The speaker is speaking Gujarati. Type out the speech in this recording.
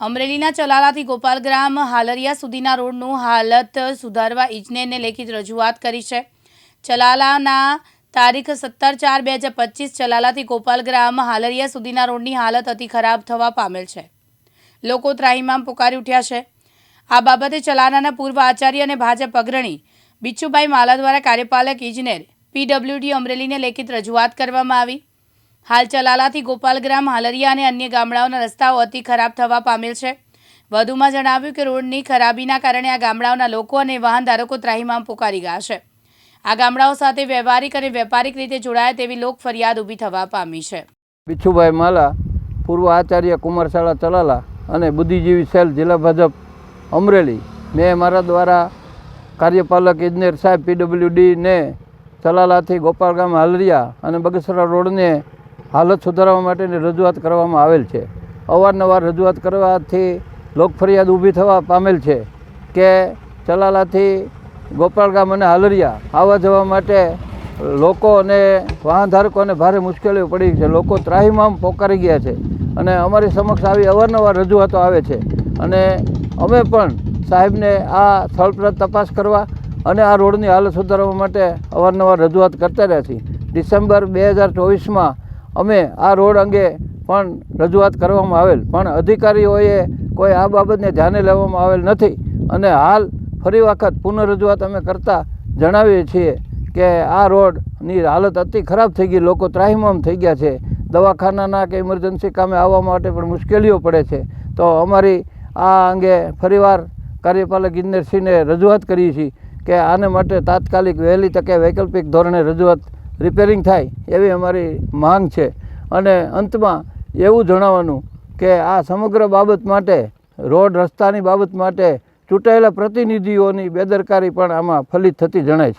અમરેલીના ચલાલાથી ગોપાલગ્રામ હાલરિયા સુધીના રોડનું હાલત સુધારવા ઇજનેરને લેખિત રજૂઆત કરી છે. ચલાલાના તારીખ સત્તર ચાર બે હજાર પચીસ ચલાલાથી ગોપાલગ્રામ હાલરિયા સુધીના રોડની હાલત અતિ ખરાબ થવા પામેલ છે. લોકો ત્રાહિમામ પુકારી ઉઠ્યા છે. આ બાબતે ચલાલાના પૂર્વ આચાર્ય અને ભાજપ અગ્રણી બિચ્છુભાઈ માલા દ્વારા કાર્યપાલક ઇજનેર પીડબ્લ્યુડી અમરેલીને લેખિત રજૂઆત કરવામાં આવી. હાલ ચલાલાથી ગોપાલગ્રામ, હાલરિયા અને અન્ય ગામડાઓના રસ્તાઓ અતિ ખરાબ થવા પામેલ છે. વધુમાં જણાવ્યું કે રોડની ખરાબીના કારણે આ ગામડાઓના લોકો અને વાહન ધારકો ત્રાહિમામ પુકારી ગયા છે. આ ગામડાઓ સાથે વ્યવહારિક અને વેપારિક રીતે જોડાય તેવી લોક ફરિયાદ ઊભી થવા પામી છે. બિચ્છુભાઈ માલા, પૂર્વ આચાર્ય કુમારશાળા ચલાલા અને બુદ્ધિજીવી સેલ જિલ્લા ભાજપ અમરેલી. મેં મારા દ્વારા કાર્યપાલક ઇજનેર સાહેબ પીડબ્લ્યુડીને ચલાલાથી ગોપાલગામ હાલરિયા અને બગસરા રોડને હાલત સુધારવા માટેની રજૂઆત કરવામાં આવેલ છે. અવારનવાર રજૂઆત કરવાથી લોકફરિયાદ ઊભી થવા પામેલ છે કે ચલાલાથી ગોપાળગામ અને હાલરિયા આવવા જવા માટે લોકો અને વાહન ધારકોને ભારે મુશ્કેલીઓ પડી છે. લોકો ત્રાહીમામ પોકારી ગયા છે અને અમારી સમક્ષ આવી અવારનવાર રજૂઆતો આવે છે અને અમે પણ સાહેબને આ સ્થળ પર તપાસ કરવા અને આ રોડની હાલત સુધારવા માટે અવારનવાર રજૂઆત કરતા રહ્યા છીએ. ડિસેમ્બર બે હજાર ચોવીસમાં અમે આ રોડ અંગે પણ રજૂઆત કરવામાં આવેલ. પણ અધિકારીઓએ કોઈ આ બાબતને ધ્યાને લેવામાં આવેલ નથી. અને હાલ ફરી વખત પુનઃ રજૂઆત અમે કરતાં જણાવીએ છીએ કે આ રોડની હાલત અતિ ખરાબ થઈ ગઈ. લોકો ત્રાહિમામ થઈ ગયા છે. દવાખાનાના કે ઇમરજન્સી કામે આવવા માટે પણ મુશ્કેલીઓ પડે છે. તો અમારી આ અંગે ફરીવાર કાર્યપાલક ઇજનેરશ્રીને રજૂઆત કરીએ છીએ કે આને માટે તાત્કાલિક વહેલી તકે વૈકલ્પિક ધોરણે રજૂઆત રિપેરિંગ થાય એવી અમારી માંગ છે. અને અંતમાં એવું જણાવવાનું કે આ સમગ્ર બાબત માટે, રોડ રસ્તાની બાબત માટે ચૂંટાયેલા પ્રતિનિધિઓની બેદરકારી પણ આમાં ફલિત થતી જણાય છે.